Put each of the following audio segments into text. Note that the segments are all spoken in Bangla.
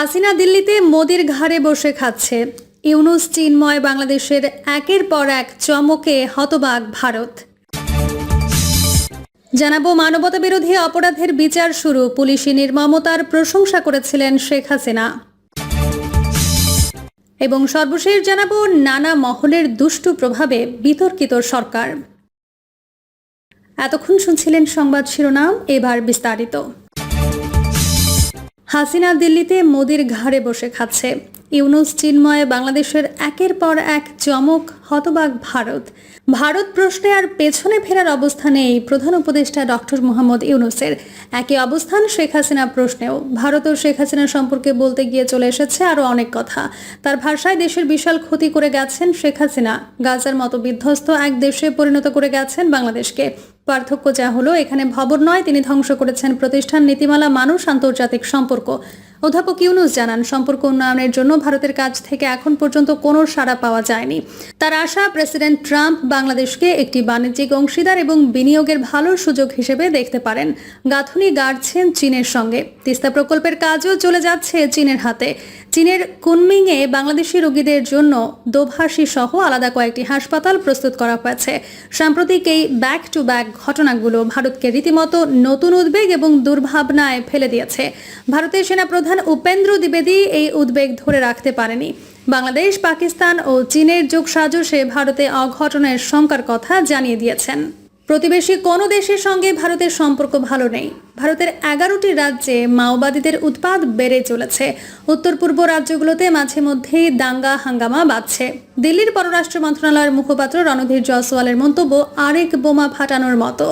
হাসিনা দিল্লিতে মোদির ঘাড়ে বসে খাচ্ছে। ইউনুস চিন্ময় বাংলাদেশের একের পর এক চমকে হতবাক ভারত। জানাব মানবতা বিরোধী অপরাধের বিচার শুরু। পুলিশি নির্মমতার প্রশংসা করেছিলেন শেখ হাসিনা। এবং সর্বশেষ জানাব, নানা মহলের দুষ্টু প্রভাবে বিতর্কিত সরকার। এতক্ষণ শুনছিলেন সংবাদ শিরোনাম, এবার বিস্তারিত। হাসিনা দিল্লিতে মোদির ঘাড়ে বসে খাচ্ছে। ইউনুস চিন্ময়ে বাংলাদেশের একের পর এক চমক, হতবাক ভারত। ভারত প্রশ্নে আর পেছনে ফেরার অবস্থানে এই প্রধান উপদেষ্টা ডক্টর মোহাম্মদ ইউনুসের। একই অবস্থান শেখ হাসিনা প্রশ্নেও। ভারত ও শেখ হাসিনা সম্পর্কে বলতে গিয়ে চলে এসেছে আরও অনেক কথা। তার ভাষায় দেশের বিশাল ক্ষতি করে গেছেন শেখ হাসিনা। গাজার মতো বিধ্বস্ত এক দেশে পরিণত করে গেছেন বাংলাদেশকে। পার্থক্য যা হলো, এখানে ভবর নয়, তিনি ধ্বংস করেছেন প্রতিষ্ঠান নীতিমালা, মানুষ, আন্তর্জাতিক সম্পর্ক। অধ্যাপক ইউনুস জানান, সম্পর্ক উন্নয়নের জন্য ভারতের কাছ থেকে এখন পর্যন্ত কোনো সাড়া পাওয়া যায়নি। তার আশা, প্রেসিডেন্ট ট্রাম্প বাংলাদেশকে একটি বাণিজ্যিক অংশীদার এবং বিনিয়োগের ভালো সুযোগ হিসেবে দেখতে পারেন। গাঁথুনি গাড়ছেন চীনের সঙ্গে। তিস্তা প্রকল্পের কাজও চলে যাচ্ছে চীনের হাতে। চীনের কুনমিংয়ে বাংলাদেশি রোগীদের জন্য দোভাষী সহ আলাদা কয়েকটি হাসপাতাল প্রস্তুত করা হয়েছে। সাম্প্রতিক এই ব্যাক টু ব্যাক ঘটনাগুলো ভারতকে রীতিমতো নতুন উদ্বেগ এবং দুর্ভাবনায় ফেলে দিয়েছে। ভারতের সেনাপ্রধান উপেন্দ্র দ্বিবেদী এই উদ্বেগ ধরে রাখতে পারেনি। বাংলাদেশ, পাকিস্তান ও চীনের যোগ সাজসে ভারতে অঘটনের শঙ্কার কথা জানিয়ে দিয়েছেন। প্রতিবেশী কোনো দেশের সঙ্গে ভারতের সম্পর্ক ভালো নেই। ভারতের এগারোটি রাজ্যে মাওবাদীদের উৎপাদ বেড়ে চলেছে। উত্তর পূর্ব রাজ্যগুলোতে মাঝে মধ্যেই দাঙ্গা হাঙ্গামা বাজছে দিল্লির পররাষ্ট্র মন্ত্রণালয়ের মুখপাত্র রণধীর জয়সওয়ালের মন্তব্য আরেক বোমা ফাটানোর মতো।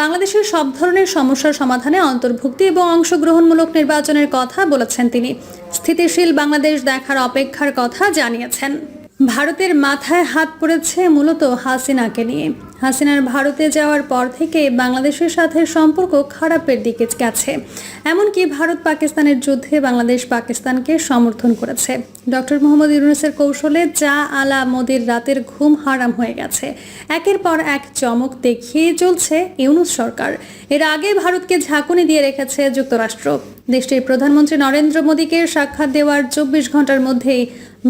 বাংলাদেশের সব ধরনের সমস্যার সমাধানে অন্তর্ভুক্তি এবং অংশগ্রহণমূলক নির্বাচনের কথা বলেছেন তিনি। স্থিতিশীল বাংলাদেশ দেখার অপেক্ষার কথা জানিয়েছেন। ভারতের মাথায় হাত পড়েছে মূলত হাসিনাকে নিয়ে। হাসিনার ভারতে যাওয়ার পর থেকে বাংলাদেশের সাথে সম্পর্ক খারাপের দিকে গেছে। এমনকি ভারত পাকিস্তানের যুদ্ধে বাংলাদেশ পাকিস্তানকে সমর্থন করেছে। ডক্টর মোহাম্মদ ইউনুসের কৌশলে যা আলা মোদির রাতের ঘুম হারাম হয়ে গেছে। একের পর এক চমক দেখিয়ে চলছে ইউনুস সরকার। এর আগে ভারতকে ঝাঁকুনি দিয়ে রেখেছে যুক্তরাষ্ট্র। দেশটির প্রধানমন্ত্রী নরেন্দ্র মোদীকে সাক্ষাৎ দেওয়ার চব্বিশ ঘণ্টার মধ্যেই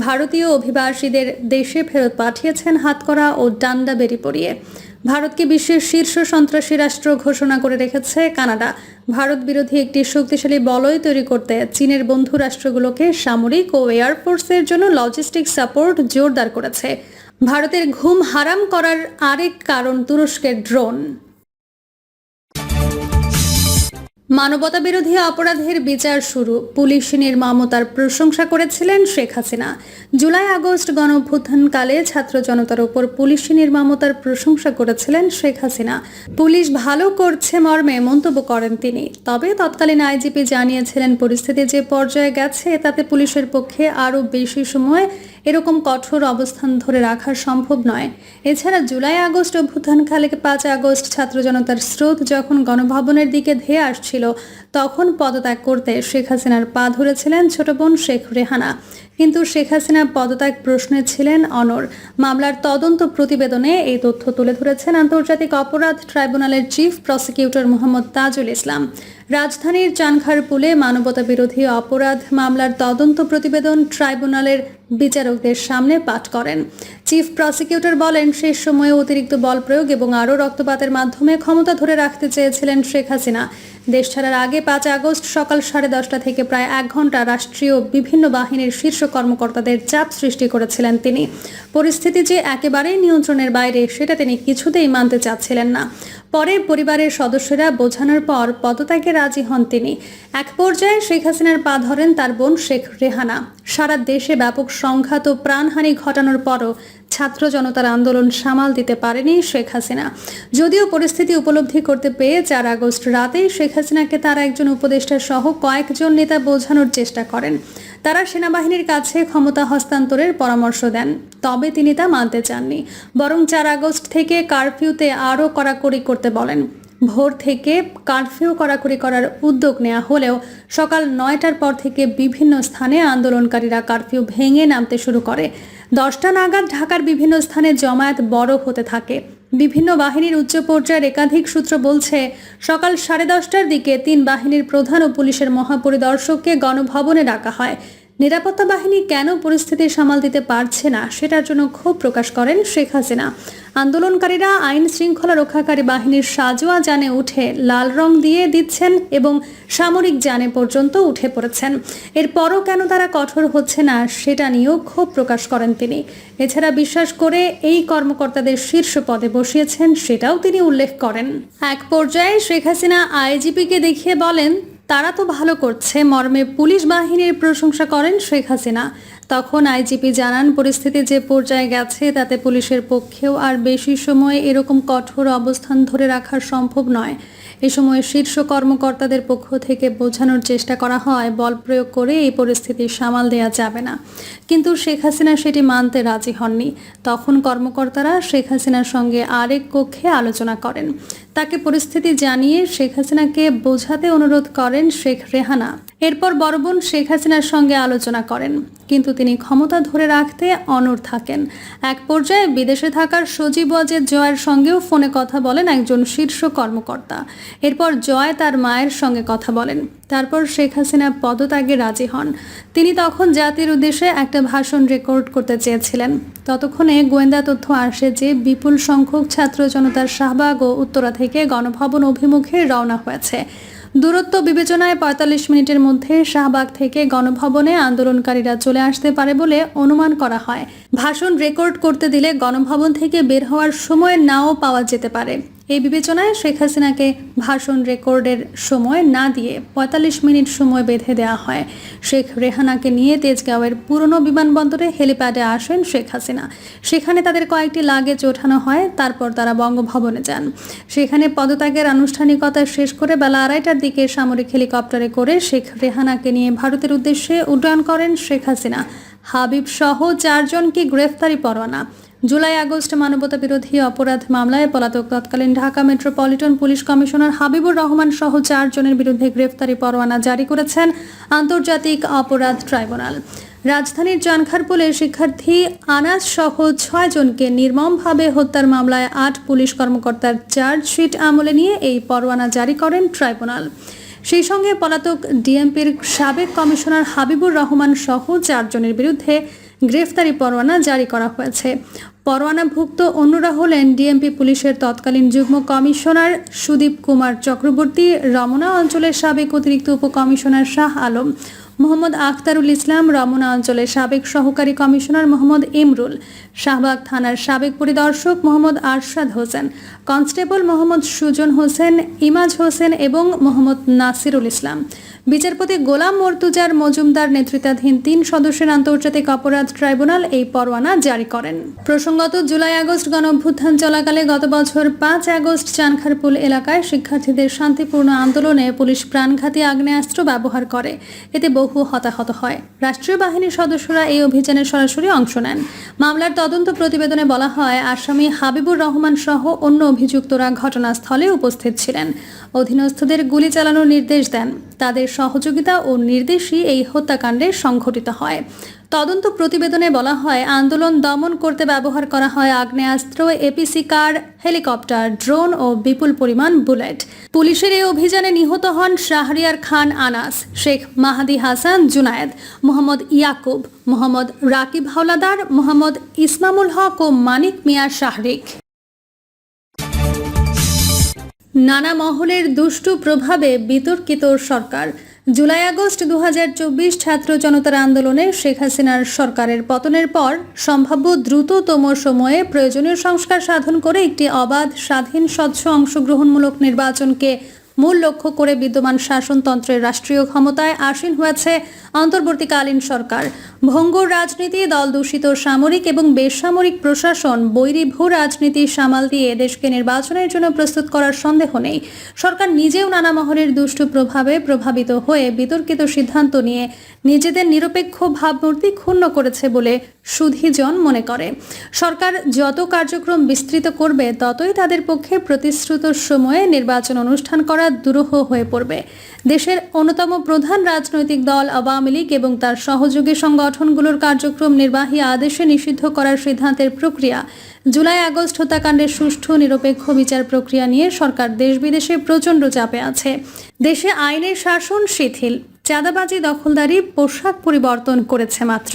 ভারতীয় অভিবাসীদের দেশে ফেরত পাঠিয়েছেন হাতকড়া ও ডান্ডা বেরি পরিয়ে। ভারতকে বিশ্বের শীর্ষ সন্ত্রাসী রাষ্ট্র ঘোষণা করে রেখেছে কানাডা। ভারত বিরোধী একটি শক্তিশালী বলয় তৈরি করতে চীনের বন্ধু রাষ্ট্রগুলোকে সামরিক ও এয়ারফোর্সের জন্য লজিস্টিক সাপোর্ট জোরদার করেছে। ভারতের ঘুম হারাম করার আরেক কারণ তুরস্কের ড্রোন। মানবতা বিরোধী অপরাধের বিচার শুরু। পুলিশ নির্মমতার প্রশংসা করেছিলেন শেখ হাসিনা। জুলাই আগস্ট গণঅভ্যুত্থানকালে ছাত্র জনতার উপর পুলিশি নির্মমতার প্রশংসা করেছিলেন শেখ হাসিনা। পুলিশ ভালো করছে মর্মে মন্তব্য করেন তিনি। তবে তৎকালীন আইজিপি জানিয়েছিলেন, পরিস্থিতি যে পর্যায়ে গেছে, তাতে পুলিশের পক্ষে আরও বেশি সময় এরকম কঠোর অবস্থান ধরে রাখা সম্ভব নয়। এছাড়া জুলাই আগস্ট অভ্যুত্থানকালে পাঁচ আগস্ট ছাত্র জনতার স্রোত যখন গণভবনের দিকে ধেয়ে আসছিল তখন পদত্যাগ করতে শেখ হাসিনার পা ধরেছিলেন ছোট বোন শেখ রেহানা। কিন্তু শেখ হাসিনা পদত্যাগ প্রশ্নে ছিলেন অনর মামলার তদন্ত প্রতিবেদনে এই তথ্য তুলে ধরেছেন আন্তর্জাতিক অপরাধ ট্রাইব্যুনালের চিফ প্রসিকিউটর মোহাম্মদ তাজুল ইসলাম। রাজধানীর চানখারপুলে মানবতা বিরোধী অপরাধ মামলার তদন্ত প্রতিবেদন ট্রাইব্যুনালের বিচারকদের সামনে পাঠ করেন। চিফ প্রসিকিউটর বলেন, শেষ সময়ে অতিরিক্ত বল প্রয়োগ এবং আরও রক্তপাতের মাধ্যমে ক্ষমতা ধরে রাখতে চেয়েছিলেন শেখ হাসিনা। দেশ ছাড়ার আগে পাঁচ আগস্ট সকাল সাড়ে দশটা থেকে প্রায় এক ঘণ্টা রাষ্ট্রীয় বিভিন্ন বাহিনীর শীর্ষ কর্মকর্তাদের চাপ সৃষ্টি করেছিলেন তিনি। পরিস্থিতি যে একেবারেই নিয়ন্ত্রণের বাইরে, সেটা তিনি কিছুতেই মানতে চাচ্ছিলেন না। পরে পরিবারের সদস্যরা বোঝানোর পর পদত্যাগে রাজি হন তিনি। এক পর্যায়ে শেখ হাসিনার পা ধরেন তার বোন শেখ রেহানা। সারা দেশে ব্যাপক সংঘাত ও প্রাণহানি ঘটানোর পরও ছাত্র জনতার আন্দোলন সামাল দিতে পারেনি শেখ হাসিনা। যদিও পরিস্থিতি উপলব্ধি করতে পেয়ে চার আগস্ট রাতেই শেখ হাসিনাকে তার একজন উপদেষ্টা সহ কয়েকজন নেতা বোঝানোর চেষ্টা করেন। তারা সেনাবাহিনীর কাছে ক্ষমতা হস্তান্তরের পরামর্শ দেন, তবে তিনি তা মানতে চাননি। বরং চার আগস্ট থেকে কারফিউতে আরও কড়াকড়ি করতে বলেন। ভোর থেকে কারফিউ কড়াকড়ি করার উদ্যোগ নেওয়া হলেও সকাল নয়টার পর থেকে বিভিন্ন স্থানে আন্দোলনকারীরা কারফিউ ভেঙে নামতে শুরু করে। দশটা নাগাদ ঢাকার বিভিন্ন স্থানে জমায়েত বড় হতে থাকে। বিভিন্ন বাহিনীর উচ্চ পর্যায়ের একাধিক সূত্র বলছে, সকাল সাড়ে দশটার দিকে তিন বাহিনীর প্রধান ও পুলিশের মহাপরিদর্শককে গণভবনে ডাকা হয়। নিরাপত্তা বাহিনী কেন পরিস্থিতি সামাল দিতে পারছে না সেটার জন্য ক্ষোভ প্রকাশ করেন শেখ হাসিনা। আন্দোলনকারীরা আইন শৃঙ্খলা রক্ষাকারী বাহিনীর সাজোয়া যানে উঠে লাল রং দিয়ে দিচ্ছেন এবং সামরিক যানে পর্যন্ত উঠে পড়েছেন। এরপরও কেন তারা কঠোর হচ্ছে না সেটা নিয়েও ক্ষোভ প্রকাশ করেন তিনি। এছাড়া বিশ্বাস করে এই কর্মকর্তাদের শীর্ষ পদে বসিয়েছেন সেটাও তিনি উল্লেখ করেন। এক পর্যায়ে শেখ হাসিনা আইজিপিকে দেখিয়ে বলেন তারা তো ভালো করছে। মর্মে পুলিশ বাহিনীর প্রশংসা করেন শেখ হাসিনা। তখন আইজিপি জানান, পরিস্থিতি যে পর্যায়ে গেছে, তাতে পুলিশের পক্ষেও আর বেশি সময় এরকম কঠোর অবস্থান ধরে রাখা সম্ভব নয়। এ সময় শীর্ষ কর্মকর্তাদের পক্ষ থেকে বোঝানোর চেষ্টা করা হয়, বল প্রয়োগ করে এই পরিস্থিতি সামাল দেওয়া যাবে না। কিন্তু শেখ হাসিনা সেটি মানতে রাজি হননি। তখন কর্মকর্তারা শেখ হাসিনার সঙ্গে আরেক কক্ষে আলোচনা করেন। তাকে পরিস্থিতি জানিয়ে শেখ হাসিনাকে বোঝাতে অনুরোধ করেন শেখ রেহানা। এরপর বড় বোন শেখ হাসিনার সঙ্গে আলোচনা করেন। কিন্তু তিনি ক্ষমতা ধরে রাখতে অনড় থাকেন। এক পর্যায়ে বিদেশে থাকার সজীব ওয়াজেদ জয়ের সঙ্গেও ফোনে কথা বলেন একজন শীর্ষ কর্মকর্তা। এরপর জয় তার মায়ের সঙ্গে কথা বলেন। তারপর শেখ হাসিনা পদত্যাগে রাজি হন। তিনি তখন জাতির উদ্দেশ্যে একটা ভাষণ রেকর্ড করতে চেয়েছিলেন। ততক্ষণে গোয়েন্দা তথ্য আসে যে, বিপুল সংখ্যক ছাত্র জনতার শাহবাগ ও উত্তরা থেকে গণভবন অভিমুখে রওনা হয়েছে। দূরত্ব বিবেচনায় পঁয়তাল্লিশ মিনিটের মধ্যে শাহবাগ থেকে গণভবনে আন্দোলনকারীরা চলে আসতে পারে বলে অনুমান করা হয়। ভাষণ রেকর্ড করতে দিলে গণভবন থেকে বের হওয়ার সময় নাও পাওয়া যেতে পারে। এই বিবেচনায় শেখ হাসিনাকে ভাষণ রেকর্ডের সময় না দিয়ে পঁয়তাল্লিশ মিনিট সময় বেঁধে দেওয়া হয়। শেখ রেহানাকে নিয়ে তেজগাঁওয়ের পুরনো বিমানবন্দরে হেলিপ্যাডে আসেন শেখ হাসিনা। সেখানে তাদের কয়েকটি লাগেজ ওঠানো হয়, তারপর তারা বঙ্গভবনে যান। সেখানে পদত্যাগের আনুষ্ঠানিকতা শেষ করে বেলা আড়াইটার দিকে সামরিক হেলিকপ্টারে করে শেখ রেহানাকে নিয়ে ভারতের উদ্দেশ্যে উড্ডয়ন করেন শেখ হাসিনা। হাবিব সহ চারজনকে গ্রেফতারি পরোয়ানা। জুলাই আগস্ট মানবতা বিরোধী অপরাধ মামলায় পলাতক তৎকালীন Dhaka metropolitan police commissioner Habibur Rahman সহ চারজনের বিরুদ্ধে গ্রেফতারি পরোয়ানা জারি করেছেন আন্তর্জাতিক অপরাধ ট্রাইব্যুনাল। রাজধানীর জানখারপুলে শিক্ষার্থী আনাজ সহ ছয়জনকে নির্মমভাবে হত্যার মামলায় আট পুলিশ কর্মকর্তার চার্জশিট আমলে নিয়ে এই পরোয়ানা জারি করেন ট্রাইব্যুনাল। সেই সঙ্গে পলাতক ডিএমপির সাবেক কমিশনার হাবিবুর রহমান সহ চারজনের বিরুদ্ধে গ্রেফতারি পরোয়ানা জারি করা হয়েছে। পরোয়ানাভুক্ত অন্যরা হলেন ডিএমপি পুলিশের তৎকালীন যুগ্ম কমিশনার সুদীপ কুমার চক্রবর্তী, রমনা অঞ্চলের সাবেক অতিরিক্ত উপকমিশনার শাহ আলম, মোহাম্মদ আখতারুল ইসলাম, রমনা অঞ্চলের সাবেক সহকারী কমিশনার মোহাম্মদ ইমরুল, শাহবাগ থানার সাবেক পরিদর্শক মোহাম্মদ আরশাদ হোসেন, কনস্টেবল মোহাম্মদ সুজন হোসেন, ইমাজ হোসেন এবং মোহাম্মদ নাসিরুল ইসলাম। বিচারপতি গোলাম মর্তুজার মজুমদার নেতৃত্বাধীন তিন সদস্যের আন্তর্জাতিক অপরাধ ট্রাইব্যুনাল এই পরোয়ানা জারি করেন। প্রসঙ্গত, জুলাই আগস্ট গণ অভ্যুত্থান চলাকালে গত বছর পাঁচ আগস্ট চানখারপুল এলাকায় শিক্ষার্থীদের শান্তিপূর্ণ আন্দোলনে পুলিশ প্রাণঘাতী আগ্নেয়াস্ত্র ব্যবহার করে। এতে বহু হতাহত হয়। রাষ্ট্রীয় বাহিনীর সদস্যরা এই অভিযানে সরাসরি অংশ নেন। মামলার তদন্ত প্রতিবেদনে বলা হয়, আসামি হাবিবুর রহমান সহ অন্য অভিযুক্তরা ঘটনাস্থলে উপস্থিত ছিলেন। অধীনস্থদের গুলি চালানোর নির্দেশ দেন। তাদের সহযোগিতা ও নির্দেশই এই হত্যাকাণ্ডে সংঘটিত হয়। তদন্ত প্রতিবেদনে বলা হয়, আন্দোলন দমন করতে ব্যবহার করা হয় আগ্নেয়াস্ত্র, এপিসি কার, হেলিকপ্টার, ড্রোন ও বিপুল পরিমাণ বুলেট। পুলিশের এই অভিযানে নিহত হন শাহরিয়ার খান আনাস, শেখ মাহাদি হাসান জুনায়েদ, মোহাম্মদ ইয়াকুব, মোহাম্মদ রাকিব হাওলাদার, মোহাম্মদ ইসমামুল হক ও মানিক মিয়া শাহরিক। নানা মহলের দুষ্টু প্রভাবে বিতর্কিত সরকার। জুলাই আগস্ট দু হাজার চব্বিশ ছাত্র জনতার আন্দোলনে শেখ হাসিনার সরকারের পতনের পর সম্ভাব্য দ্রুততম সময়ে প্রয়োজনীয় সংস্কার সাধন করে একটি অবাধ, স্বাধীন, স্বচ্ছ, অংশগ্রহণমূলক নির্বাচনকে মূল লক্ষ্য করে বিদ্যমান শাসনতন্ত্রের রাষ্ট্রীয় ক্ষমতায় আসীন হয়েছে অন্তর্বর্তীকালীন সরকার। ভঙ্গুর রাজনীতি, দল দূষিত সামরিক এবং বেসামরিক প্রশাসন বৈরী ভূ রাজনীতি সামাল দিয়ে দেশকে নির্বাচনের জন্য প্রস্তুত করার সন্দেহ নেই। সরকার নিজেও নানা মহলের দুষ্টু প্রভাবে প্রভাবিত হয়ে বিতর্কিত সিদ্ধান্ত নিয়ে নিজেদের নিরপেক্ষ ভাবমূর্তি ক্ষুণ্ণ করেছে বলে সুধীজন মনে করে। সরকার যত কার্যক্রম বিস্তৃত করবে, ততই তাদের পক্ষে প্রতিশ্রুত সময়ে নির্বাচন অনুষ্ঠান করা দুরূহ হয়ে পড়বে। দেশের অন্যতম প্রধান রাজনৈতিক দল আওয়ামী লীগ এবং তার সহযোগী সংগঠনগুলোর কার্যক্রম নির্বাহী আদেশে নিষিদ্ধ করার সিদ্ধান্তের প্রক্রিয়া। জুলাই আগস্ট হত্যাকাণ্ডের সুষ্ঠু নিরপেক্ষ বিচার প্রক্রিয়া নিয়ে সরকার দেশ বিদেশে প্রচণ্ড চাপে আছে। দেশে আইনের শাসন শিথিল। চাঁদাবাজি দখলদারি পোশাক পরিবর্তন করেছে মাত্র।